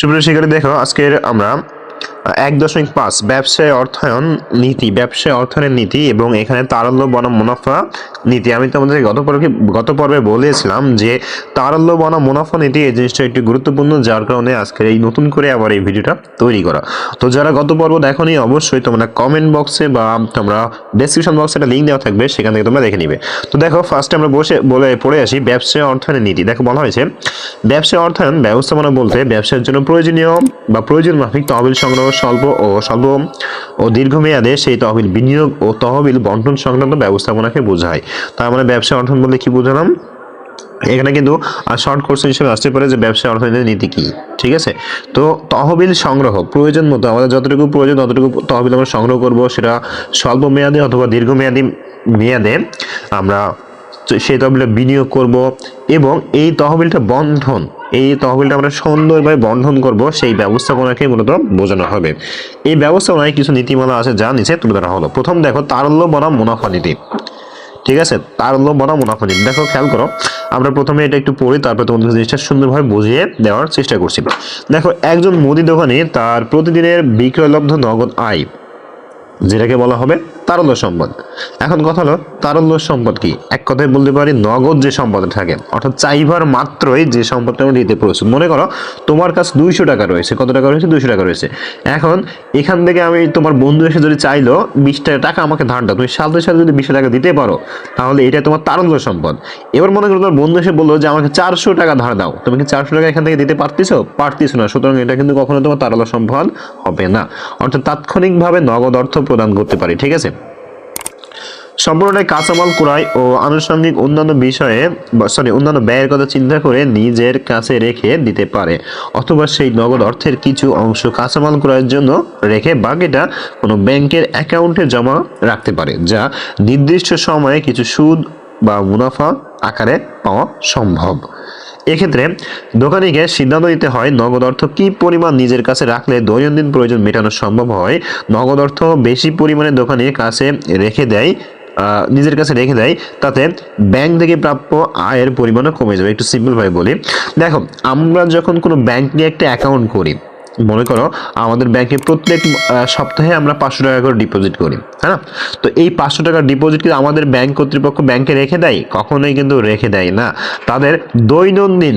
সুপ্রিয় শিকারী দেখো আজকের আমরা এক দশমিক পাঁচ, ব্যবসায় অর্থায়ন নীতি, ব্যবসায় অর্থায়নের নীতি এবং এখানে তারল্য বনাম মুনাফা নীতি। আমি তোমাদের গত পর্বে গত পর্বে বলেছিলাম যে তারল্য বনাম মুনাফা নীতি এই জিনিসটা একটু গুরুত্বপূর্ণ, যার কারণে আজকের এই নতুন করে আবার এই ভিডিওটা তৈরি করা। তো যারা গত পর্ব দেখোনি, অবশ্যই তোমরা কমেন্ট বক্সে বা তোমরা ডেসক্রিপশন বক্সে একটা লিঙ্ক দেওয়া থাকবে, সেখান থেকে তোমরা দেখে নিবে। তো দেখো ফার্স্টে আমরা বসে, বলে পড়ে আসি ব্যবসায় অর্থায়নের নীতি। দেখো, বলা হয়েছে, ব্যবসায় অর্থায়ন ব্যবস্থাপনা বলতে ব্যবসার জন্য প্রয়োজনীয় বা প্রয়োজন মাফিক তহবিল সংগ্রহ স্বল্প ও স্বল্প ও দীর্ঘমেয়াদে সেই তহবিল বিনিয়োগ ও তহবিল বন্টন সংক্রান্ত ব্যবস্থাপনাকে বোঝায়। তার মানে ব্যবসা অর্থায়ন বলতে কি বোঝালাম? এখানে কিন্তু শর্ট কোর্স হিসেবে আসতে পারে যে ব্যবসা অর্থনীতির নীতি কি, ঠিক আছে? তো তহবিল সংগ্রহ, প্রয়োজন মতো আমাদের যতটুকু প্রয়োজন ততটুকু তহবিল আমরা সংগ্রহ করব, সেটা স্বল্প মেয়াদে অথবা দীর্ঘমেয়াদী মেয়াদে আমরা সেই তহবিলটা বিনিয়োগ করব এবং এই তহবিলটা বন্ধন এই তহবিলটা আমরা সুন্দরভাবে বন্ধন করব, সেই ব্যবস্থাপনাকে মূলত বোঝানো হবে। এই ব্যবস্থাপনায় কিছু নীতিমালা আছে যা নিচে তুলে ধরা হলো। প্রথম দেখো, তারল্য বনাম মুনাফা নীতি। ঠিক আছে? তারল্য বনাম মুনাফা নীতি। দেখো, খেয়াল করো, আমরা প্রথমে এটা একটু পড়ি, তারপর তোমাদের জিনিসটা সুন্দরভাবে বুঝিয়ে দেওয়ার চেষ্টা করছি। দেখো, একজন মুদি দোকানে তার প্রতিদিনের বিক্রয়লব্ধ নগদ আয়, যেটাকে বলা হবে তারল্য সম্পদ। এখন কথা হলো, তারল্য সম্পদ কি? এক কথায় বলতে পারি, নগদ যে সম্পদ থাকে, অর্থাৎ চাইবার মাত্রই যে সম্পদটা আমরা দিতে প্রস্তুত। মনে করো, তোমার কাছে দুইশো টাকা রয়েছে, কত টাকা রয়েছে? দুইশো টাকা রয়েছে। এখন এখান থেকে আমি তোমার বন্ধু এসে যদি চাইলো, বিশ টাকা টাকা আমাকে ধার দাও, তুমি সাথে সাথে যদি বিশ টাকা দিতে পারো, তাহলে এটা তোমার তারল্য সম্পদ। এবার মনে করো তোমার বন্ধু এসে বলল যে, আমাকে চারশো টাকা ধার দাও, তুমি কি চারশো টাকা এখান থেকে দিতে পারতেছো? পারতেছো না, সুতরাং এটা কিন্তু কখনো তোমার তারল্য সম্পদ হবে না। অর্থাৎ তাৎক্ষণিকভাবে নগদ অর্থ প্রদান করতে পারি, ঠিক আছে? সম্পূর্ণটাই কাঁচামাল ক্রয় ও আনুষঙ্গিক অন্যান্য বিষয়ে সরি অন্যান্য ব্যয়ের কথা চিন্তা করে নিজের কাছে রেখে দিতে পারে। অথবা সেই নগদ অর্থের কিছু অংশ কাঁচামাল ক্রয়ের জন্য রেখে বাকিটা কোনো ব্যাংকের অ্যাকাউন্টে জমা রাখতে পারে, যা নির্দিষ্ট সময়ে কিছু সুদ বা মুনাফা আকারে পাওয়া সম্ভব। এক্ষেত্রে দোকানিকে সিদ্ধান্ত নিতে হয় নগদ অর্থ কি পরিমাণ নিজের কাছে রাখলে দৈনন্দিন প্রয়োজন মেটানো সম্ভব হয়। নগদ অর্থ বেশি পরিমাণে দোকানের কাছে রেখে দেয় নিজের কাছে রেখে দেয়, তাতে ব্যাংক থেকে প্রাপ্য আয়ের পরিমাণও কমে যাবে। একটু সিম্পলভাবে বলি। দেখো, আমরা যখন কোনো ব্যাংক নিয়ে একটা অ্যাকাউন্ট করি, মনে করো আমাদের ব্যাংকে প্রত্যেক সপ্তাহে আমরা পাঁচশো টাকা করে ডিপোজিট করি হ্যাঁ তো এই পাঁচশো টাকার ডিপোজিট কিন্তু আমাদের ব্যাংক কর্তৃপক্ষ ব্যাংকে রেখে দেয়, কখনোই কিন্তু রেখে দেয় না। তাদের দৈনন্দিন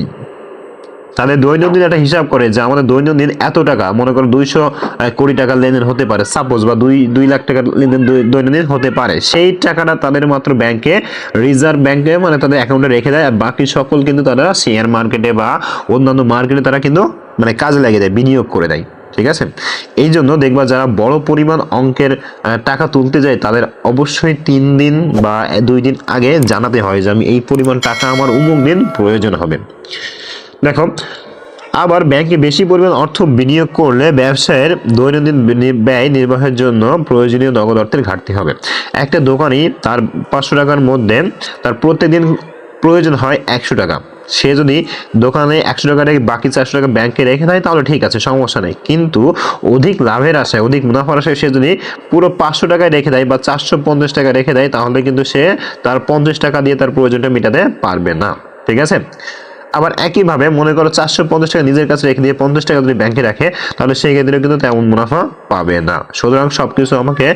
তাদের দৈনন্দিন একটা হিসাব করে যে আমাদের দৈনন্দিন এত টাকা, মনে করো দুইশো কোটি টাকার লেনদেন হতে পারে সাপোজ বা দুই দুই লাখ টাকার লেনদেন দৈনন্দিন হতে পারে। সেই টাকাটা তাদের মাত্র ব্যাংকে রিজার্ভ ব্যাংকে মানে তাদের অ্যাকাউন্টে রেখে দেয়, আর বাকি সকল কিন্তু তারা শেয়ার মার্কেটে বা অন্যান্য মার্কেটে তারা কিন্তু মানে কাজে লাগিয়ে দেয়, বিনিয়োগ করে দেয়, ঠিক আছে? এই জন্য দেখবা যারা বড় পরিমাণ অঙ্কের টাকা তুলতে যায়, তাদের অবশ্যই তিন দিন বা দুই দিন আগে জানাতে হয় যে, আমি এই পরিমাণ টাকা আমার উমুক দিন প্রয়োজন হবে। দেখো, আবার ব্যাংকে বেশি পরিমাণ অর্থ বিনিয়োগ করলে ব্যবসায়ের দৈনন্দিন ব্যয় নির্বাহের জন্য প্রয়োজনীয় নগদ অর্থের ঘাটতি হবে। একটা দোকানি তার পাঁচশো টাকার মধ্যে তার প্রত্যেকদিন প্রয়োজন হয় একশো টাকা। সে যদি দোকানে একশো টাকা রেখে বাকি চারশো টাকা ব্যাংকে রেখে দেয়, তাহলে ঠিক আছে, সমস্যা নেই। কিন্তু অধিক লাভের আশায়, অধিক মুনাফার আশায় সে যদি পুরো পাঁচশো টাকায় রেখে দেয় বা চারশো পঞ্চাশ টাকা রেখে দেয়, তাহলে কিন্তু সে তার পঞ্চাশ টাকা দিয়ে তার প্রয়োজনটা মেটাতে পারবে না। ঠিক আছে? আবার একইভাবে মনে করো চারশো পঞ্চাশ টাকা নিজের কাছে রেখে দিয়ে পঞ্চাশ টাকা যদি ব্যাংকে রাখে, তাহলে সেই ক্ষেত্রে কিন্তু তেমন মুনাফা পাবে না। সুতরাং সব কিছু আমাকে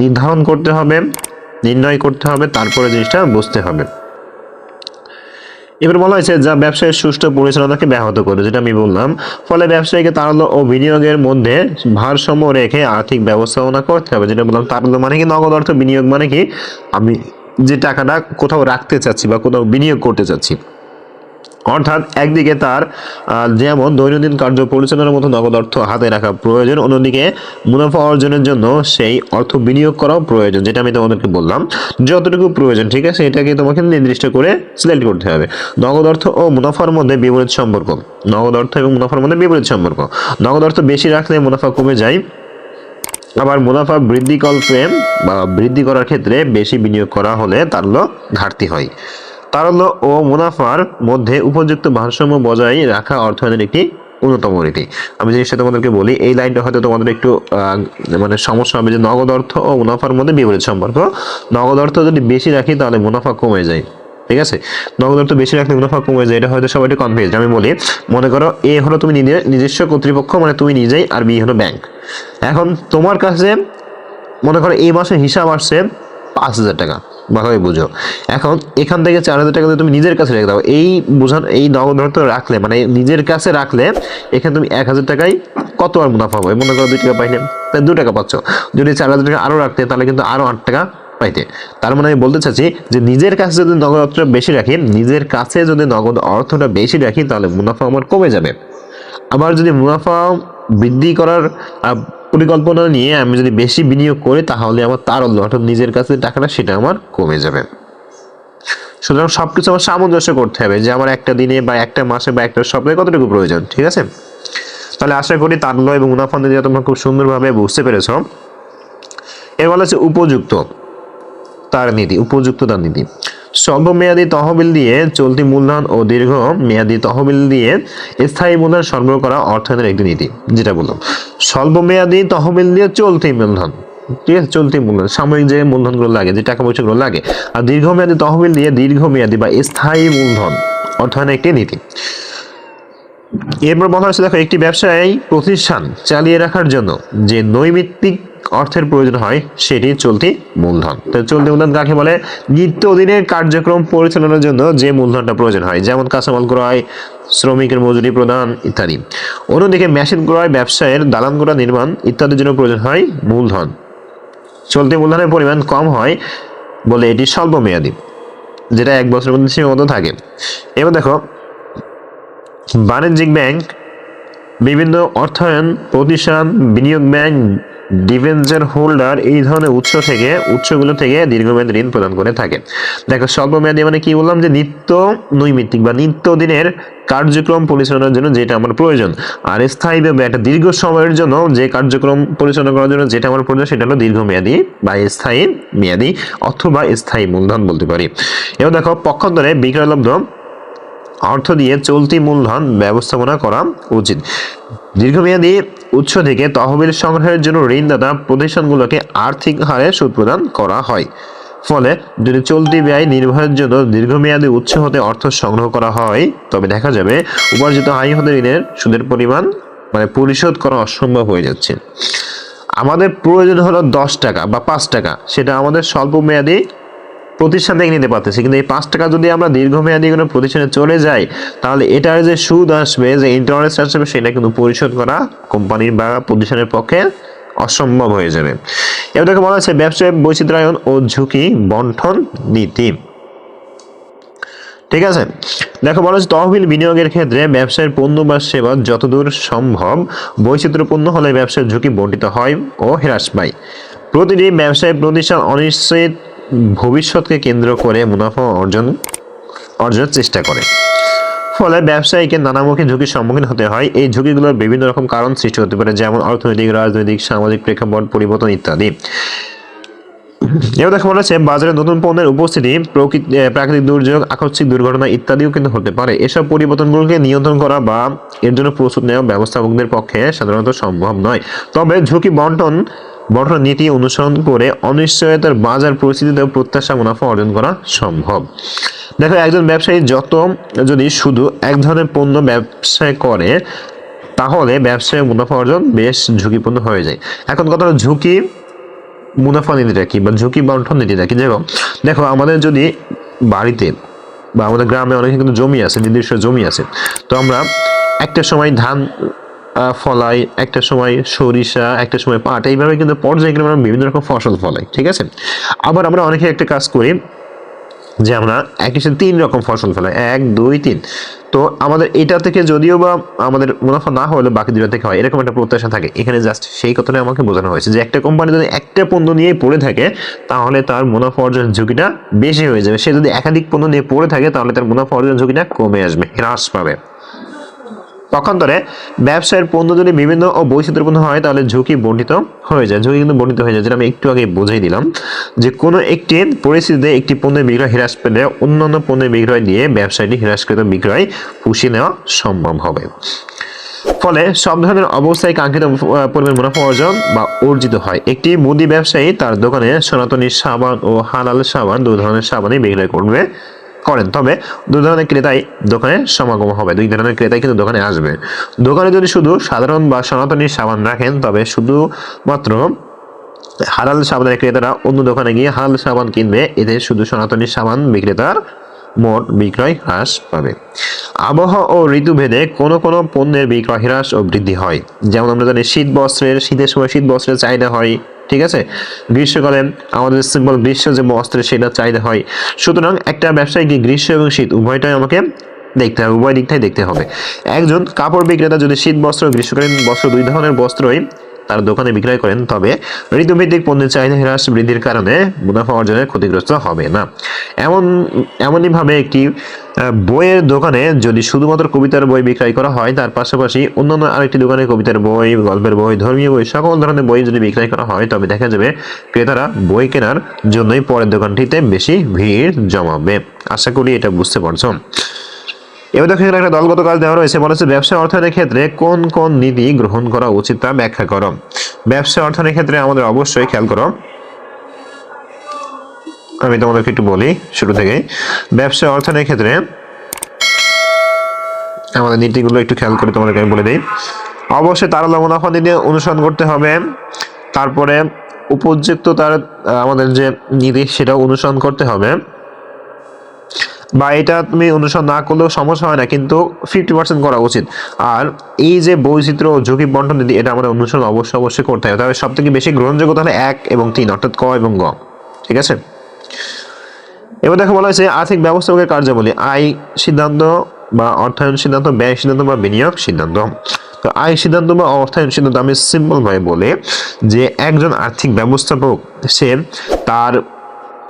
নির্ধারণ করতে হবে, নির্ণয় করতে হবে, তারপরে জিনিসটা বুঝতে হবে। এবার বলা হয়েছে, যা ব্যবসায়ের সুষ্ঠু পরিচালনাকে ব্যাহত করে, যেটা আমি বললাম, ফলে ব্যবসায়ীকে তারল্য ও বিনিয়োগের মধ্যে ভারসাম্য রেখে আর্থিক ব্যবস্থাপনা করতে হবে, যেটা বললাম, তারল্য মানে কি, নগদ অর্থ বিনিয়োগ মানে কি, আমি যে টাকাটা কোথাও রাখতে চাচ্ছি বা কোথাও বিনিয়োগ করতে চাচ্ছি। অর্থাৎ একদিকে তার যেমন দৈনন্দিন কার্য পরিচালনার মতো নগদ অর্থ হাতে রাখা প্রয়োজন, অন্যদিকে মুনাফা অর্জনের জন্য সেই অর্থ বিনিয়োগ করাও প্রয়োজন, যেটা আমি তোমাদেরকে বললাম। যতটুকু প্রয়োজন, ঠিক আছে? এটাকে তোমাকে নির্দিষ্ট করে সিলেক্ট করতে হবে। নগদ অর্থ ও মুনাফার মধ্যে বিপরীত সম্পর্ক। নগদ অর্থ এবং মুনাফার মধ্যে বিপরীত সম্পর্ক। নগদ অর্থ বেশি রাখলে মুনাফা কমে যায়, আবার মুনাফা বৃদ্ধি কল্পে বা বৃদ্ধি করার ক্ষেত্রে বেশি বিনিয়োগ করা হলে তার ঘাটতি হয়। তারল্য ও মুনাফার মধ্যে উপযুক্ত ভারসাম্য বজায় রাখা অর্থায়নের একটি অন্যতম রীতি। আমি জিনিসটা তোমাদেরকে বলি, এই লাইনটা হয়তো তোমাদের একটু মানে সমস্যা হবে যে নগদ অর্থ ও মুনাফার মধ্যে বিপরীত সম্পর্ক। নগদ অর্থ যদি বেশি রাখি তাহলে মুনাফা কমে যায়। ঠিক আছে? নগদ অর্থ বেশি রাখলে মুনাফা কমে যায়, এটা হয়তো সবাই কনফিউজ আমি বলি, মনে করো এ হলো তুমি নিজের নিজস্ব কর্তৃপক্ষ মানে তুমি নিজেই আর বি হলো ব্যাংক এখন তোমার কাছে মনে করো এই মাসে হিসাব আসছে পাঁচ হাজার টাকা। ভালোই বুঝো। এখন এখান থেকে চার হাজার টাকা তুমি নিজের কাছে রেখে দাও। এই বোঝান এই নগদ অর্থ রাখলে মানে নিজের কাছে রাখলে এখানে তুমি এক হাজার টাকায় কত আর মুনাফা হবে? মনে করো দুই টাকা পাইলে। তাই দু টাকা পাচ্ছ। যদি চার হাজার টাকা আরও রাখতে, তাহলে কিন্তু আরও আট টাকা পাইতে। তার মানে আমি বলতে চাচ্ছি যে নিজের কাছে যদি নগদ অর্থটা বেশি রাখি, নিজের কাছে যদি নগদ অর্থটা বেশি রাখি, তাহলে মুনাফা আমার কমে যাবে। আবার যদি মুনাফা বৃদ্ধি করার পরিকল্পনা নিয়ে আমি যদি বেশি বিনিয়োগ করি, তাহলে আমার তারল্য অর্থাৎ নিজের কাছে টাকাটা সেটা আমার কমে যাবে। সুতরাং সব কিছু আমার সামঞ্জস্য করতে হবে যে আমার একটা দিনে বা একটা মাসে বা একটা সপ্তাহে কতটুকু প্রয়োজন, ঠিক আছে? তাহলে আশা করি তারল্য এবং মুনাফা নিয়ে তোমরা খুব সুন্দরভাবে বুঝতে পেরেছ এর বলা হচ্ছে উপযুক্ত তার নীতি, উপযুক্ত তার নীতি। স্বল্প মেয়াদী তহবিল দিয়ে চলতি মূলধন ও দীর্ঘ মেয়াদী তহবিল দিয়ে স্থায়ী মূলধন সরবরাহ করা অর্থায়নের একটি নীতি, যেটা বললাম। স্বল্প মেয়াদী তহবিল দিয়ে চলতি মূলধন, ঠিক আছে? চলতি মূলধন, সাময়িক যে মূলধনগুলো লাগে, যে টাকা পয়সাগুলো লাগে, আর দীর্ঘমেয়াদী তহবিল দিয়ে দীর্ঘমেয়াদী বা স্থায়ী মূলধন অর্থায়নের একটি নীতি। এরপর বলা হচ্ছে দেখো, একটি ব্যবসায়ী প্রতিষ্ঠান চালিয়ে রাখার জন্য যে নৈমিত্তিক অর্থের প্রয়োজন হয়, সেটি চলতি মূলধন। তো চলতি মূলধন কাকে বলে? নিত্য নিত্যদিনের কার্যক্রম পরিচালনার জন্য যে মূলধনটা প্রয়োজন হয়, যেমন কাঁচামাল ক্রয়, শ্রমিকের মজুরি প্রদান ইত্যাদি। অন্যদিকে মেশিন ক্রয়, ব্যবসায়ের দালান করা, নির্মাণ ইত্যাদির জন্য প্রয়োজন হয় মূলধন। চলতি মূলধনের পরিমাণ কম হয় বলে এটি স্বল্প মেয়াদী যেটা এক বছরের মধ্যে সীমাবদ্ধ থাকে। এবার দেখো, বাণিজ্যিক ব্যাংক, বিভিন্ন অর্থায়ন প্রতিষ্ঠান, বিনিয়োগ ব্যাংক ডিভেঞ্চার হোল্ডার এই ধরনের উৎস থেকে, উৎসগুলো থেকে দীর্ঘমেয়াদী ঋণ প্রদান করে থাকে। দেখো, স্বল্পমেয়াদী মানে কি বললাম যে নিত্য নৈমিত্তিক বা নিত্যদিনের কার্যক্রম পরিচালনার জন্য যেটা আমার প্রয়োজন। আর স্থায়ীভাবে একটা দীর্ঘ সময়ের জন্য যে কার্যক্রম পরিচালনা করার জন্য যেটা আমার প্রয়োজন সেটা হলো দীর্ঘমেয়াদী বা স্থায়ী মেয়াদী অথবা স্থায়ী মূলধন বলতে পারি। এবার দেখো, পক্ষান্তরে বিক্রয়লব্ধ অর্থ দিয়ে চলতি মূলধন ব্যবস্থাপনা করা উচিত। দীর্ঘমেয়াদী উৎস থেকে তহবিল সংগ্রহের জন্য ঋণদাতা প্রতিষ্ঠানগুলোকে আর্থিক হারে সুদ প্রদান করা হয়। ফলে যদি চলতি ব্যয় নির্বাহের জন্য দীর্ঘমেয়াদী উৎস হতে অর্থ সংগ্রহ করা হয়, তবে দেখা যাবে উপার্জিত আয় হতে ঋণের সুদের পরিমাণ মানে পরিশোধ করা অসম্ভব হয়ে যাচ্ছে। আমাদের প্রয়োজন হলো দশ টাকা বা পাঁচ টাকা। সেটা আমাদের স্বল্প মেয়াদী প্রতিষ্ঠান থেকে নিতে পারতেছি। কিন্তু এই পাঁচ টাকা যদি আমরা দীর্ঘমেয়াদী কোনো প্রতিষ্ঠানে চলে যাই, তাহলে এটার যে সুদ আসবে, যে ইন্টারেস্ট আসবে, সেটা কিন্তু পরিশোধ করা কোম্পানির বা প্রতিষ্ঠানের পক্ষে অসম্ভব হয়ে যাবে। দেখো বলা হচ্ছে ব্যবসায় বৈচিত্র্যায়ন ও ঝুঁকি বন্টন নীতি। ঠিক আছে? দেখো বলা হচ্ছে তহবিল বিনিয়োগের ক্ষেত্রে ব্যবসায়ের পণ্য বা সেবা যতদূর সম্ভব বৈচিত্র্যপূর্ণ হলে ব্যবসার ঝুঁকি বণ্টিত হয় ও হ্রাস পায়। প্রতিটি ব্যবসায়িক প্রতিষ্ঠান অনিশ্চিত ভবিষ্যৎকে কেন্দ্র করে মুনাফা অর্জন, অর্জনের চেষ্টা করে। ফলে ব্যবসায়ীকে নানামুখী ঝুঁকির সম্মুখীন হতে হয়। এই ঝুঁকিগুলোর বিভিন্ন রকম কারণ সৃষ্টি হতে পারে, যেমন অর্থনৈতিক, রাজনৈতিক, সামাজিক প্রেক্ষাপট, পরিবর্তন ইত্যাদি। এবার দেখা বলেছে বাজারে নতুন পণ্যের উপস্থিতি, প্রকৃতি প্রাকৃতিক দুর্যোগ, আকস্মিক দুর্ঘটনা ইত্যাদিও কিন্তু হতে পারে। এসব পরিবর্তনগুলোকে নিয়ন্ত্রণ করা বা এর জন্য প্রস্তুত নেওয়া ব্যবস্থাপকদের পক্ষে সাধারণত সম্ভব নয়। তবে ঝুঁকি বন্টন বন্টন নীতি অনুসরণ করে অনিশ্চয়তার বাজার পরিস্থিতিতে প্রত্যাশা, মুনাফা অর্জন করা সম্ভব। দেখো, একজন ব্যবসায়ী যত যদি শুধু এক ধরনের পণ্য ব্যবসায় করে, তাহলে ব্যবসায় মুনাফা অর্জন বেশ ঝুঁকিপূর্ণ হয়ে যায়। এখন কথা ঝুঁকি মুনাফা নীতিটা কি বা ঝুঁকি বন্টন নীতিটা কি? দেখো দেখো, আমাদের যদি বাড়িতে বা আমাদের গ্রামে অনেক কিন্তু জমি আছে, নির্দিষ্ট জমি আছে, তো আমরা একটা সময় ধান ফলাই, একটা সময় সরিষা, একটা সময় পাট, এইভাবে কিন্তু পর্যায়ক্রমে আমরা বিভিন্ন রকম ফসল ফলাই, ঠিক আছে? আবার আমরা অনেকে একটা কাজ করি যে আমরা একই সাথে তিন রকম ফসল ফলাই, এক, দুই, তিন। তো আমাদের এটা থেকে যদিও বা আমাদের মুনাফা না হলে বাকি দুটো থেকে হয়, এরকম একটা প্রত্যাশা থাকে। এখানে জাস্ট সেই কথাটা আমাকে বোঝানো হয়েছে যে একটা কোম্পানি যদি একটা পণ্য নিয়ে পড়ে থাকে, তাহলে তার মুনাফা অর্জনের ঝুঁকিটা বেশি হয়ে যাবে। সে যদি একাধিক পণ্য নিয়ে পড়ে থাকে, তাহলে তার মুনাফা অর্জনের ঝুঁকিটা কমে আসবে, হ্রাস পাবে। পক্ষান্তরে ব্যবসায়ের পণ্য যদি বিভিন্ন ও বৈচিত্র্যপূর্ণ হয়, তাহলে ঝুঁকি বর্ণিত হয়ে যায়। ঝুঁকি কিন্তু বর্ণিত হয়ে যায়, যেটা আমি একটু আগে বোঝাই দিলাম যে কোনো একটি পরিস্থিতিতে একটি পণ্যের বিক্রয় হ্রাস পেলে অন্যান্য পণ্যের বিক্রয় দিয়ে ব্যবসায়টি হ্রাসকৃত বিক্রয় পুষিয়ে নেওয়া সম্ভব হবে। ফলে সব ধরনের অবস্থায় কাঙ্ক্ষিত পরিমাণ মুনাফা অর্জন বা অর্জিত হয়। একটি মুদি ব্যবসায়ী তার দোকানে সনাতনী সাবান ও হালাল সাবান, দু ধরনের সাবানই বিক্রয় করবে। করেন। তবে দুই ধরনের ক্রেতাই দোকানে সমাগম হবে। দুই ধরনের ক্রেতাই কিন্তু দোকানে আসবে। দোকানে যদি শুধু সাধারণ বা সনাতনী সাবান রাখেন, তবে শুধুমাত্র হালাল সাবানের ক্রেতারা অন্য দোকানে গিয়ে হালাল সাবান কিনবে। এতে শুধু সনাতনী সাবান বিক্রেতার মোট বিক্রয় হ্রাস পাবে। আবহাওয়া ও ঋতুভেদে কোনো কোনো পণ্যের বিক্রয় হ্রাস ও বৃদ্ধি হয়। যেমন আমরা জানি, শীত বস্ত্রের, শীতের সময় শীত বস্ত্রের চাহিদা হয়। ঠিক আছে? গ্রীষ্মকালে আমাদের সিম্পল গ্রীষ্ম যে বস্ত্রের সেটা চাহিদা হয়। সুতরাং একটা ব্যবসায়ীকে গ্রীষ্ম এবং শীত উভয়টাই আমাকে দেখতে হবে, উভয় দিকটাই দেখতে হবে। একজন কাপড় বিক্রেতা যদি শীত বস্ত্র, গ্রীষ্মকালীন বস্ত্র, দুই ধরনের বস্ত্রই তার দোকানে বিক্রয় করেন, তবে ঋতুভিত্তিক পণ্যের চাহিদা হ্রাস বৃদ্ধির কারণে মুনাফা অর্জনের ক্ষতিগ্রস্ত হবে না। এমন এমনইভাবে একটি বইয়ের দোকানে যদি শুধুমাত্র কবিতার বই বিক্রয় করা হয়, তার পাশাপাশি অন্যান্য আরেকটি দোকানে কবিতার বই, গল্পের বই, ধর্মীয় বই, সকল ধরনের বই যদি বিক্রয় করা হয়, তবে দেখা যাবে ক্রেতারা বই কেনার জন্যই পরের দোকানটিতে বেশি ভিড় জমাবে। আশা করি এটা বুঝতে পারছ। এবার দেখো এখানে একটা দলগত কাজ দেওয়া রয়েছে, বলা হচ্ছে ব্যবসা অর্থায়নের ক্ষেত্রে কোন কোন নীতি গ্রহণ করা উচিত তা ব্যাখ্যা করো। ব্যবসা অর্থায়নের ক্ষেত্রে আমাদের অবশ্যই খেয়াল করো। আমি তোমাদেরকে একটু বলি শুরু থেকে ব্যবসা অর্থায়নের ক্ষেত্রে আমাদের নীতিগুলো একটু খেয়াল করে তোমাদেরকে আমি বলে দিই। অবশ্যই তার মুনাফা নীতি অনুসরণ করতে হবে। তারপরে উপযুক্ত তার আমাদের যে নীতি সেটা অনুসরণ করতে হবে। বা এটা তুমি অনুসরণ না করলেও সমস্যা হয় না, কিন্তু ফিফটি পার্সেন্ট করা উচিত। আর এই যে বৈচিত্র্য ও ঝুঁকি বন্টন নীতি, এটা আমাদের অনুসরণ অবশ্যই অবশ্যই করতে হবে। তবে সব থেকে বেশি গ্রহণযোগ্যতা হলো এক এবং তিন, অর্থাৎ ক এবং গ। ঠিক আছে? এবার দেখো বলা হয়েছে, আর্থিক ব্যবস্থাপকের কার্যাবলী, আয় সিদ্ধান্ত বা অর্থায়ন সিদ্ধান্ত, ব্যয় সিদ্ধান্ত বা বিনিয়োগ সিদ্ধান্ত। তো আয় সিদ্ধান্ত বা অর্থায়ন সিদ্ধান্ত আমি সিম্পল ভাবে বলে যে একজন আর্থিক ব্যবস্থাপক, সে তার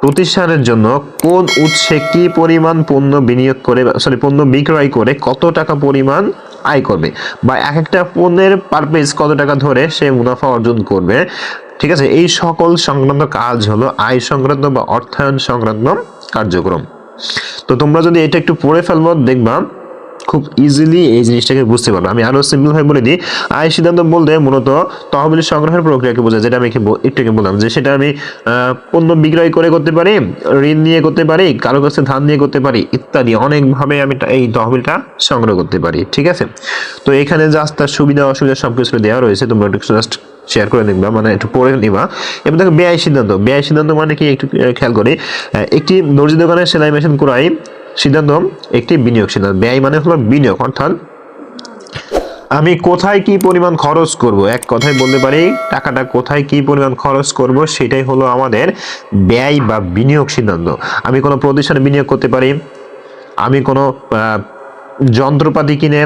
প্রতিষ্ঠানের জন্য কোন উৎসে কি পরিমাণ পণ্য বিনিয়োগ করে সরি পণ্য বিক্রয় করে কত টাকা পরিমাণ আয় করবে বা এক একটা পণ্যের পারপেজ কত টাকা ধরে সে মুনাফা অর্জন করবে? ঠিক আছে, এই সকল সংক্রান্ত কাজ হলো আয় সংক্রান্ত বা অর্থায়ন সংক্রান্ত কার্যক্রম। তো তোমরা যদি এটা একটু পড়ে ফেলব, দেখবা খুব ইজিলি এই জিনিসটাকে বুঝতে পারবে। আমি আরও সিম্পল ভাবে বলে দিই। আয় সিদ্ধান্ত বলতে মূলত তহবিল সংগ্রহের প্রক্রিয়াকে বোঝায়, যেটা আমি একে একটু আগে বললাম, যে সেটা আমি পণ্য বিক্রয় করে করতে পারি, ঋণ নিয়ে করতে পারি, কারও কাছে ধান নিয়ে করতে পারি, ইত্যাদি। অনেকভাবে আমি এই তহবিলটা সংগ্রহ করতে পারি, ঠিক আছে? তো এখানে জাস্ট তার সুবিধা, অসুবিধা সবকিছু দেওয়া রয়েছে। তোমরা একটু জাস্ট শেয়ার করে নিবা মানে একটু পড়ে নিবা। এবার দেখো ব্যয় সিদ্ধান্ত। ব্যয় সিদ্ধান্ত মানে কি? একটু খেয়াল করি। একটি দর্জি দোকানে সেলাই মেশিন করাই সিদ্ধান্ত, একটি বিনিয়োগ সিদ্ধান্ত, ব্যয় মানে হলো বিনিয়োগ, অর্থাৎ আমি কোথায় কি পরিমাণ খরচ করব? এক কথায় বলতে পারি, টাকাটা কোথায় কি পরিমাণ খরচ করব সেটাই হলো আমাদের ব্যয় বা বিনিয়োগ সিদ্ধান্ত। আমি কোনো প্রতিষ্ঠানে বিনিয়োগ করতে পারি, আমি কোনো যন্ত্রপাতি কিনে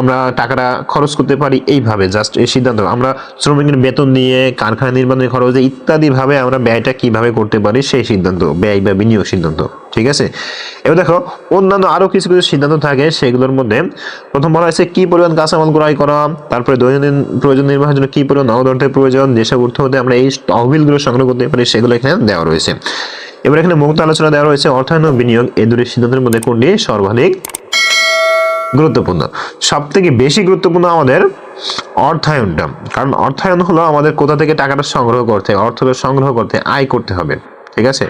আমরা টাকাটা খরচ করতে পারি এইভাবে জাস্ট এই সিদ্ধান্ত। আমরা শ্রমিকের বেতন দিয়ে কারখানা নির্মাণের খরচ দিয়ে ইত্যাদি ভাবে আমরা ব্যয়টা কীভাবে করতে পারি সেই সিদ্ধান্ত, ব্যয় বা বিনিয়োগ সিদ্ধান্ত, ঠিক আছে? এবার দেখো, অন্যান্য আরও কিছু কিছু সিদ্ধান্ত থাকে, সেগুলোর মধ্যে প্রথম বলা হয়েছে, কি পরিমাণ কাঁচামাল ক্রয় করা, তারপরে দৈনন্দিন প্রয়োজন নির্বাহের জন্য কি পরিমাণ নগদ প্রয়োজন, যেসব অর্থ হতে আমরা এই তহবিলগুলো সংগ্রহ করতে পারি, সেগুলো এখানে দেওয়া রয়েছে। এবার এখানে মুক্ত আলোচনা দেওয়া রয়েছে, অর্থায়ন বিনিয়োগ এই দুটি সিদ্ধান্তের মধ্যে কোনটি সর্বাধিক গুরুত্বপূর্ণ। সব থেকে বেশি গুরুত্বপূর্ণ আমাদের অর্থায়নটা। কারণ অর্থায়ন হলো আমাদের কোথা থেকে টাকাটা সংগ্রহ করতে অর্থটা সংগ্রহ করতে আয় করতে হবে। ঠিক আছে?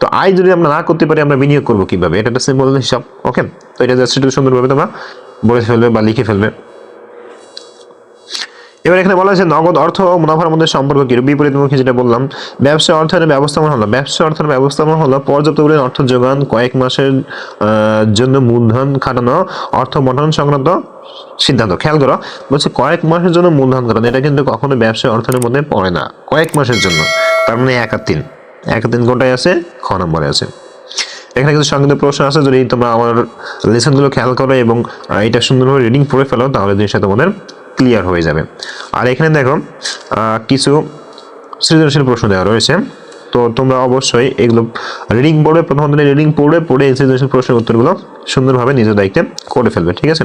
তো আয় যদি আমরা না করতে পারি, আমরা বিনিয়োগ করব কীভাবে? এটা একটা সিম্পল হিসাব ওকে তো এটা সুন্দরভাবে তোমরা বলে ফেলবে বা লিখে ফেলবে। এবার এখানে বলা হয়েছে নগদ অর্থ ও মুনাফার মধ্যে সম্পর্ক কি? বিপরীতমুখী যেটা বললাম, ব্যবসা অর্থায়নের ব্যবস্থাপনা হলো, ব্যবসা অর্থায়নের ব্যবস্থাপনা হলো পর্যাপ্ত পরিমাণ অর্থ যোগান, কয়েক মাসের জন্য মূলধন খাটানো, অর্থ বন্টন সংক্রান্ত সিদ্ধান্ত। খেয়াল করো, বলছে কয়েক মাসের জন্য মূলধন খাটানো, এটা কিন্তু কখনো ব্যবসা অর্থায়নের মধ্যে পড়ে না। কয়েক মাসের জন্য, তার মানে এক আর তিন। এক আর তিন আছে, খ নম্বরে আছে। এখানে কিছু সংক্ষিপ্ত প্রশ্ন আছে, যদি তোমরা আমার লেসনগুলো খেয়াল করো এবং এটা সুন্দরভাবে রিডিং পড়ে ফেলো, তাহলে জিনিসটা তোমাদের ক্লিয়ার হয়ে যাবে। আর এখানে দেখো কিছু সৃজনশীল প্রশ্ন দেওয়া রয়েছে। তো তোমরা অবশ্যই এগুলো রিডিং পড়বে প্রথম দিনে রিডিং পড়বে পড়ে সৃজনশীল প্রশ্নের উত্তরগুলো সুন্দরভাবে নিজের দায়িত্বে করে ফেলবে, ঠিক আছে?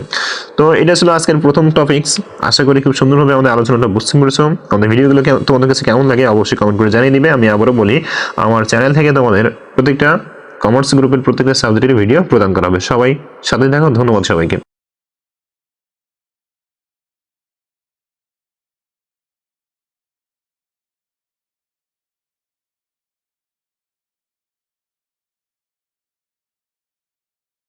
তো এটা ছিল আজকের প্রথম টপিকস আশা করি খুব সুন্দরভাবে আমাদের আলোচনাটা বুঝতে পেরেছ। আমাদের ভিডিওগুলো তোমাদের কাছে কেমন লাগে অবশ্যই কমেন্ট করে জানিয়ে দিবে। আমি আবারও বলি, আমার চ্যানেল থেকে তোমাদের প্রত্যেকটা কমার্স গ্রুপের প্রত্যেকটা সাবজেক্টের ভিডিও প্রদান করা হবে। সবাই সাথে দেখো ধন্যবাদ সবাইকে।